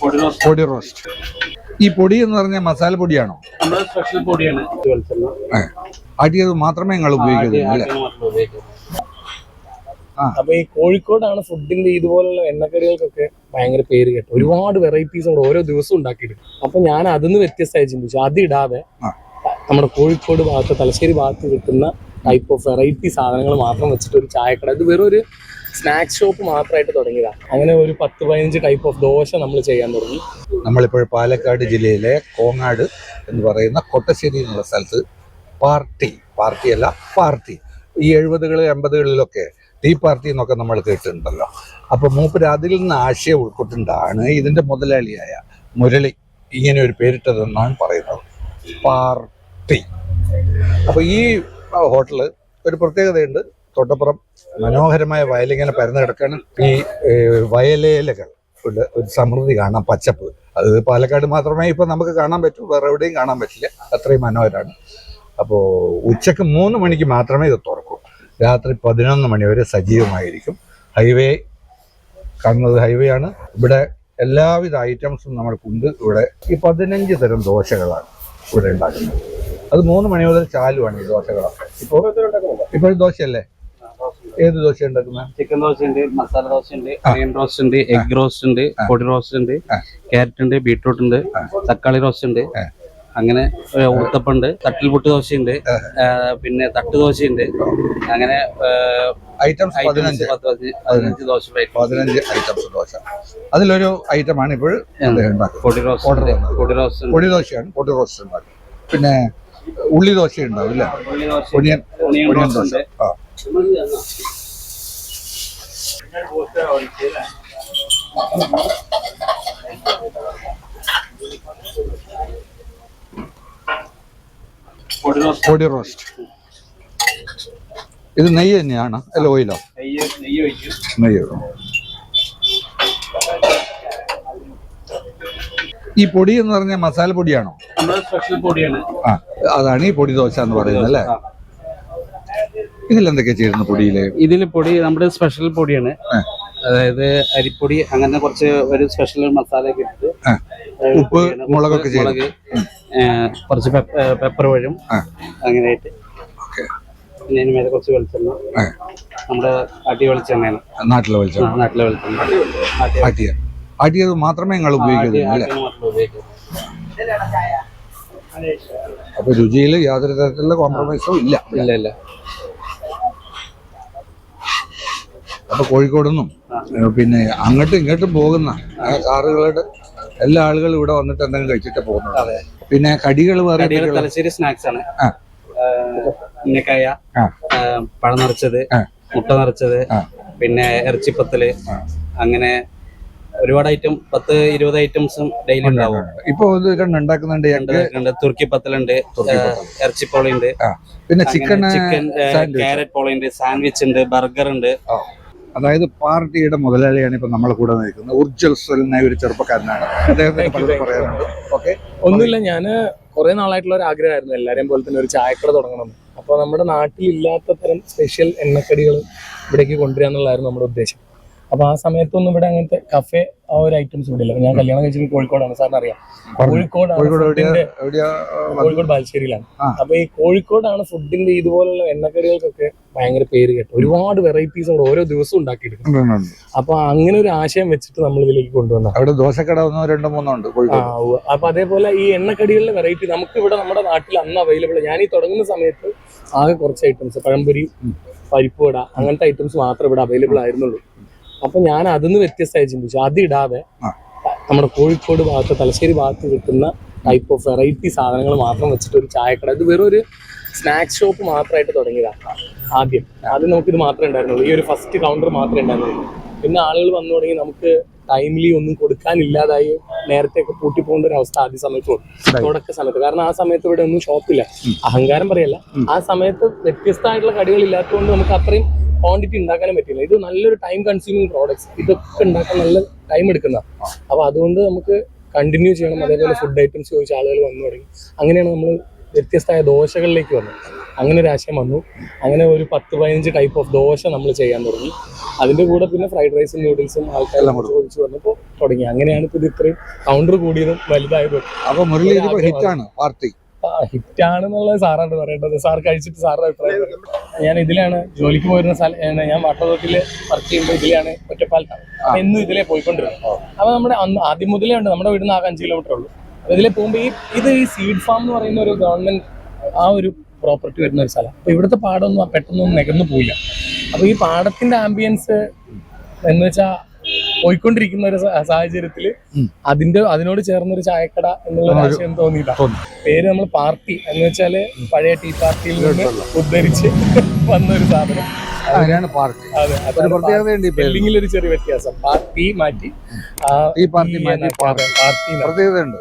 പൊടി റോസ്റ്റ്. ഈ പൊടി എന്ന് പറഞ്ഞാൽ മസാല പൊടിയാണോ? അടിയത് സ്പെഷ്യൽ പൊടിയാണ്. ആട്ടിയത് മാത്രമേ ഞങ്ങൾ ഉപയോഗിക്കുന്നുള്ളൂ അല്ലേ? ആട്ടിയത് മാത്രമേ ഉപയോഗിക്കൂ. അപ്പൊ ഈ കോഴിക്കോടാണ് ഫുഡിന്റെ ഇതുപോലുള്ള എണ്ണക്കടികൾക്കൊക്കെ ഭയങ്കര പേര് കേട്ടോ ഒരുപാട് വെറൈറ്റീസ് അവിടെ ഓരോ ദിവസവും ഉണ്ടാക്കിയിട്ടുണ്ട്. അപ്പൊ ഞാൻ അതിന്ന് വ്യത്യസ്തമായി ചിന്തിച്ചു. അതിടാതെ. നമ്മുടെ കോഴിക്കോട് ഭാഗത്ത് തലശ്ശേരി ഭാഗത്ത് കിട്ടുന്ന ടൈപ്പ് ഓഫ് വെറൈറ്റി സാധനങ്ങൾ മാത്രം വെച്ചിട്ട് ഒരു ചായക്കട. ഇത് വെറും ഒരു സ്നാക്സ് ഷോപ്പ് മാത്രമായിട്ട് തുടങ്ങിയതാണ്. അങ്ങനെ ഒരു പത്ത് പതിനഞ്ച് ടൈപ്പ് ഓഫ് ദോശ നമ്മൾ ചെയ്യാൻ തുടങ്ങി. നമ്മളിപ്പോൾ പാലക്കാട് ജില്ലയിലെ കോങ്ങാട് എന്ന് പറയുന്ന കൊട്ടശ്ശേരി എന്നുള്ള സ്ഥലത്ത് പാർട്ടി പാർട്ടി അല്ല പാർട്ടി. ഈ എഴുപതുകളിൽ എൺപതുകളിലൊക്കെ ടീ പാർട്ടി എന്നൊക്കെ നമ്മൾ കേട്ടിട്ടുണ്ടല്ലോ. അപ്പോൾ മൂപ്പര് അതിൽ നിന്ന് ആശയം ഉൾക്കൊണ്ടിട്ടാണ് ഇതിന്റെ മുതലാളിയായ മുരളി ഇങ്ങനെ ഒരു പേരിട്ടതെന്നാണ് പറയുന്നത്. പാർട്ടി. അപ്പോൾ ഈ ഹോട്ടൽ ഒരു പ്രത്യേകതയുണ്ട്. തൊട്ടപ്പുറം മനോഹരമായ വയലിങ്ങനെ പരന്നു കിടക്കാണ്. ഈ വയലേലകൾ ഉള്ള ഒരു സമൃദ്ധി കാണാം പച്ചപ്പ്. അത് പാലക്കാട് മാത്രമേ ഇപ്പം നമുക്ക് കാണാൻ പറ്റൂ വേറെ എവിടെയും കാണാൻ പറ്റില്ല. അത്രയും മനോഹരമാണ് അപ്പോൾ ഉച്ചയ്ക്ക് മൂന്ന് മണിക്ക് മാത്രമേ ഇത് തുറക്കൂ. രാത്രി പതിനൊന്ന് മണി വരെ സജീവമായിരിക്കും. ഹൈവേ കാണുന്നത് ഹൈവേ ആണ്. ഇവിടെ എല്ലാവിധ ഐറ്റംസും നമ്മൾക്കുണ്ട്. ഇവിടെ ഈ പതിനഞ്ച് തരം ദോശകളാണ് ഇവിടെ ഉണ്ടാക്കുന്നത്. അത് മൂന്ന് മണി മുതൽ ചാലുവാണ് ഈ ദോശകളൊക്കെ. ഇപ്പോൾ ഇപ്പോൾ ദോശയല്ലേ? ഏത് ദോശ ഉണ്ടാക്കുന്നത് ചിക്കൻ ദോശ ഉണ്ട് മസാല ദോശ ഉണ്ട് ഗ്രീൻ റോസ്റ്റ് ഉണ്ട് എഗ് റോസ്റ്റ് ഉണ്ട് പൊടി റോസ്റ്റ് ഉണ്ട്. ക്യാരറ്റ് ഉണ്ട് ബീട്രൂട്ട് ഉണ്ട് തക്കാളി റോസ്റ്റ് ഉണ്ട് അങ്ങനെ ഊത്തപ്പുണ്ട് തട്ടിൽ പൊട്ട് ദോശ ഉണ്ട് പിന്നെ തട്ട് ദോശയുണ്ട് അങ്ങനെ ഐറ്റംസ് പതിനഞ്ച്. പതിനഞ്ച് ദോശ ഉണ്ട് പതിനഞ്ച് ഐറ്റംസ് ദോശ. അതിലൊരു ഐറ്റമാണ് ഇപ്പോൾ പൊടി റോസ്റ്റ് പൊടി റോസ്റ്റ് പൊടി ദോശയാണ് പൊടി റോസ്റ്റ് പിന്നെ ഉള്ളി ദോശ ഉണ്ടാവും ദോശ ഒണിയൻ ദോശ. ആ. പൊടി റോസ്റ്റ് പൊടി റോസ്റ്റ് ഇത് നെയ്യ് തന്നെയാണ്. അല്ല ഓയിലോ? നെയ്യ് നെയ്യ് ഒഴിക്കും. നെയ്യ് ഈ പൊടി എന്ന് പറഞ്ഞാൽ മസാല പൊടിയാണോ? സ്പെഷ്യൽ പൊടിയാണ്. ആ അതാണ് ഈ പൊടി ദോശ എന്ന് പറയുന്നത് അല്ലേ. ഇതിലെന്തൊക്കെയാ ചേരുന്ന പൊടിയിൽ? ഇതിൽ പൊടി നമ്മുടെ സ്പെഷ്യൽ പൊടിയാണ്. അതായത് അരിപ്പൊടി അങ്ങനെ കുറച്ച് ഒരു സ്പെഷ്യൽ മസാല ഒക്കെ ഇട്ടിട്ട് ഉപ്പ്, മുളകൊക്കെ. മുളക് കുറച്ച് പെപ്പർ വഴും. അങ്ങനെയായിട്ട് ഓക്കെ. പിന്നെ അതിന് മേലെ കുറച്ച് വെളിച്ചെണ്ണ. നമ്മുടെ അടി വെളിച്ചെണ്ണയാണ്. നാട്ടിലെ വെളിച്ചെണ്ണ. നാട്ടിലെ വെളിച്ചെണ്ണ. ആട്ടിയ- ആട്ടിയ ആട്ടിയത് മാത്രമേ നിങ്ങൾ ഉപയോഗിക്കുന്നുള്ളൂ അല്ലേ ആട്ടിയ മാത്രമേ ഉപയോഗിക്കൂ. അപ്പൊ രുചിയിൽ യാതൊരു തരത്തിലുള്ള കോംപ്രമൈസും ഇല്ല. ഇല്ല ഇല്ല. അപ്പൊ കോഴിക്കോട് നിന്നും പിന്നെ അങ്ങോട്ടും ഇങ്ങോട്ടും പോകുന്ന കാറുകളുടെ എല്ലാ ആളുകളും ഇവിടെ വന്നിട്ട് എന്തെങ്കിലും കഴിച്ചിട്ട് പോകുന്നത്. അതെ. പിന്നെ കടികൾ തലശ്ശേരി സ്നാക്സ് ആണ്. ഉന്നക്കായ പഴം നിറച്ചത്. മുട്ട നിറച്ചത് പിന്നെ ഇറച്ചിപ്പത്തൽ അങ്ങനെ ഒരുപാട് ഐറ്റം പത്ത് ഇരുപത് ഐറ്റംസും ഡെയിലി ഉണ്ടാവും. ഇപ്പൊ ഉണ്ടാക്കുന്നുണ്ട് ഞങ്ങൾക്ക് തുർക്കി പത്തലുണ്ട് ഇറച്ചി പോളിയുണ്ട് ഉണ്ട്. പിന്നെ ചിക്കൻ ചിക്കൻ ക്യാരറ്റ് പോളി ഉണ്ട് സാൻഡ്വിച്ച് ഉണ്ട് ബർഗർ ഉണ്ട്. അതായത് പാർട്ടിയുടെ മുതലാളിയാണ് ഇപ്പൊ നമ്മളെ കൂടെ നിൽക്കുന്നത്. ഊർജസ്വലനായ ഒരു ചെറുപ്പക്കാരനാണ്. അദ്ദേഹത്തിന് പലതും പറയാനുണ്ട് ഓക്കെ ഒന്നുമില്ല ഞാൻ കുറെ നാളായിട്ടുള്ള ഒരു ആഗ്രഹമായിരുന്നു എല്ലാരെയും പോലെ തന്നെ ഒരു ചായക്കട തുടങ്ങണം അപ്പോൾ നമ്മുടെ നാട്ടിൽ ഇല്ലാത്ത തരം സ്പെഷ്യൽ എണ്ണക്കടികൾ ഇവിടേക്ക് കൊണ്ടുവരിക എന്നുള്ളതായിരുന്നു നമ്മുടെ ഉദ്ദേശം. അപ്പോൾ ആ സമയത്തൊന്നും ഇവിടെ അങ്ങനത്തെ കഫേ ആ ഒരു ഐറ്റംസ് ഇവിടെ ഇല്ല. ഞാൻ കല്യാണം കഴിച്ചത് കോഴിക്കോടാണ്. സാറിന് അറിയാം. കോഴിക്കോടാണ് കോഴിക്കോട് കോഴിക്കോട് ബാലുശ്ശേരിയിലാണ്. അപ്പൊ ഈ കോഴിക്കോടാണ് ഫുഡിന്റെ ഇതുപോലുള്ള എണ്ണക്കറികൾക്കൊക്കെ ഭയങ്കര പേര് കേട്ടോ ഒരുപാട് വെറൈറ്റീസ് അവിടെ ഓരോ ദിവസവും ഉണ്ടാക്കിയെടുക്കും. അപ്പൊ അങ്ങനെ ഒരു ആശയം വെച്ചിട്ട് നമ്മൾ ഇതിലേക്ക് കൊണ്ടുവന്ന അവിടെ ദോശക്കട ഒന്നോ രണ്ടോ മൂന്നോ ഉണ്ട്. അപ്പൊ അതേപോലെ ഈ എണ്ണക്കടികളിലെ വെറൈറ്റി നമുക്ക് ഇവിടെ നമ്മുടെ നാട്ടിൽ അന്ന് അവൈലബിൾ ഞാൻ ഈ തുടങ്ങുന്ന സമയത്ത് ആകെ കുറച്ച് ഐറ്റംസ് പഴംപൊരി പരിപ്പുവട അങ്ങനത്തെ ഐറ്റംസ് മാത്രമേ ഇവിടെ അവൈലബിൾ ആയിരുന്നുള്ളൂ. അപ്പൊ ഞാൻ അതിന്ന് വ്യത്യസ്തമായി ചിന്തിച്ചു. അതിടാതെ നമ്മുടെ കോഴിക്കോട് ഭാഗത്ത് തലശ്ശേരി ഭാഗത്ത് കിട്ടുന്ന ടൈപ്പ് ഓഫ് വെറൈറ്റി സാധനങ്ങൾ മാത്രം വെച്ചിട്ട് ഒരു ചായക്കട. ഇത് വെറും ഒരു സ്നാക്സ് ഷോപ്പ് മാത്രമായിട്ട് തുടങ്ങിയതാണ് ആദ്യം. ആദ്യം നമുക്ക് ഇത് മാത്രമേ ഉണ്ടായിരുന്നുള്ളൂ. ഈ ഒരു ഫസ്റ്റ് കൗണ്ടർ മാത്രമേ ഉണ്ടായിരുന്നുള്ളൂ. പിന്നെ ആളുകൾ വന്നു തുടങ്ങി നമുക്ക് ടൈംലി ഒന്നും കൊടുക്കാനില്ലാതായി നേരത്തെ ഒക്കെ പൂട്ടിപ്പോകേണ്ട ഒരു അവസ്ഥ ആദ്യ സമയത്ത്. തുടക്ക സമയത്ത്. കാരണം ആ സമയത്ത് ഇവിടെ ഒന്നും ഷോപ്പില്ല അഹങ്കാരം പറയല്ല. ആ സമയത്ത് വ്യത്യസ്തമായിട്ടുള്ള കടികൾ ഇല്ലാത്തതുകൊണ്ട് നമുക്ക് അത്രയും ക്വാണ്ടിറ്റി ഉണ്ടാക്കാനും പറ്റില്ല. ഇത് നല്ലൊരു ടൈം കൺസ്യൂമിങ് പ്രോഡക്ട്സ് ഇതൊക്കെ ഉണ്ടാക്കാൻ നല്ല ടൈം എടുക്കുന്ന അപ്പൊ അതുകൊണ്ട് നമുക്ക് കണ്ടിന്യൂ ചെയ്യണം. അതേപോലെ ഫുഡ് ഐറ്റംസ് ചോദിച്ച ആളുകൾ വന്നു തുടങ്ങി. അങ്ങനെയാണ് നമ്മൾ വ്യത്യസ്തമായ ദോശകളിലേക്ക് വന്നത്. അങ്ങനെ ഒരു ആശയം വന്നു. അങ്ങനെ ഒരു പത്ത് പതിനഞ്ച് ടൈപ്പ് ഓഫ് ദോശ നമ്മൾ ചെയ്യാൻ തുടങ്ങി. അതിന്റെ കൂടെ പിന്നെ ഫ്രൈഡ് റൈസും നൂഡിൽസും ആൾക്കാരെല്ലാം ചോദിച്ചു വന്നപ്പോൾ തുടങ്ങി. അങ്ങനെയാണ് ഇപ്പോൾ ഇത് ഇത്രയും കൗണ്ടർ കൂടിയതും വലുതായതും അപ്പൊ ഹിറ്റാണ് പാർട്ടി. ഹിറ്റ് ആണെന്നുള്ളത് സാറാണ് പറയേണ്ടത്. സാർ കഴിച്ചിട്ട് സാറിന്റെ അഭിപ്രായം ഞാൻ ഇതിലാണ് ജോലിക്ക് പോയിരുന്ന സ്ഥലം ഞാൻ വാട്ടർ വർക്ക് ചെയ്യുമ്പോൾ ഇതിലാണ് ഒറ്റപ്പാലത്താണ്. എന്നും ഇതിലേ പോയിക്കൊണ്ടിരുന്നത് അപ്പൊ നമ്മുടെ ആദ്യം മുതലേ ഉണ്ട്. നമ്മുടെ വീടിന് ആകെ അഞ്ച് കിലോമീറ്റർ ഉള്ളൂ. ഇതിലെ പോകുമ്പോൾ ഈ ഇത് ഈ സീഡ് ഫാം എന്ന് പറയുന്ന ഒരു ഗവൺമെന്റ് ആ ഒരു പ്രോപ്പർട്ടി വരുന്ന ഒരു സ്ഥലം. അപ്പൊ ഇവിടുത്തെ പാടമൊന്നും പെട്ടെന്നൊന്നും നികന്നു പോയില്ല. അപ്പൊ ഈ പാടത്തിന്റെ ആംബിയൻസ് എന്ന് വെച്ചാൽ പോയിക്കൊണ്ടിരിക്കുന്ന ഒരു സാഹചര്യത്തിൽ അതിന്റെ അതിനോട് ചേർന്നൊരു ചായക്കട എന്നുള്ള ആശയം തോന്നിയില്ല പേര് നമ്മൾ പാർട്ടി എന്ന് വെച്ചാൽ പഴയ ടീ പാർട്ടിയിൽ നിന്ന് ഉദ്ധരിച്ച് വന്ന ഒരു സാധനം. അങ്ങനെയാണ് പാർട്ടി? അതെ ഒരു ചെറിയ വ്യത്യാസം. പാർട്ടി മാറ്റി. പാർട്ടി മാറ്റി പാർട്ടി. പാർട്ടി പ്രത്യേകതയുണ്ട്.